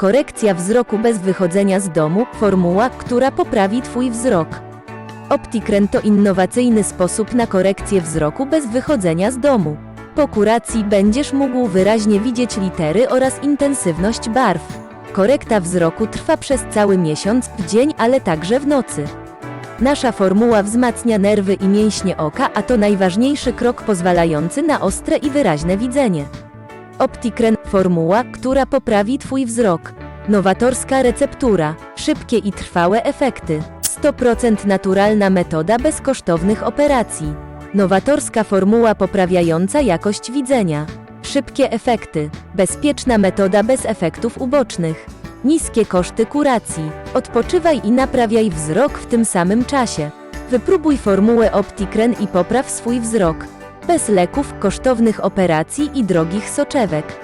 Korekcja wzroku bez wychodzenia z domu, formuła, która poprawi Twój wzrok. Optikren to innowacyjny sposób na korekcję wzroku bez wychodzenia z domu. Po kuracji będziesz mógł wyraźnie widzieć litery oraz intensywność barw. Korekta wzroku trwa przez cały miesiąc, w dzień, ale także w nocy. Nasza formuła wzmacnia nerwy i mięśnie oka, a to najważniejszy krok pozwalający na ostre i wyraźne widzenie. Optikren formuła, która poprawi Twój wzrok. Nowatorska receptura, szybkie i trwałe efekty. 100% naturalna metoda bez kosztownych operacji. Nowatorska formuła poprawiająca jakość widzenia. Szybkie efekty. Bezpieczna metoda bez efektów ubocznych. Niskie koszty kuracji. Odpoczywaj i naprawiaj wzrok w tym samym czasie. Wypróbuj formułę Optikren i popraw swój wzrok. Bez leków, kosztownych operacji i drogich soczewek.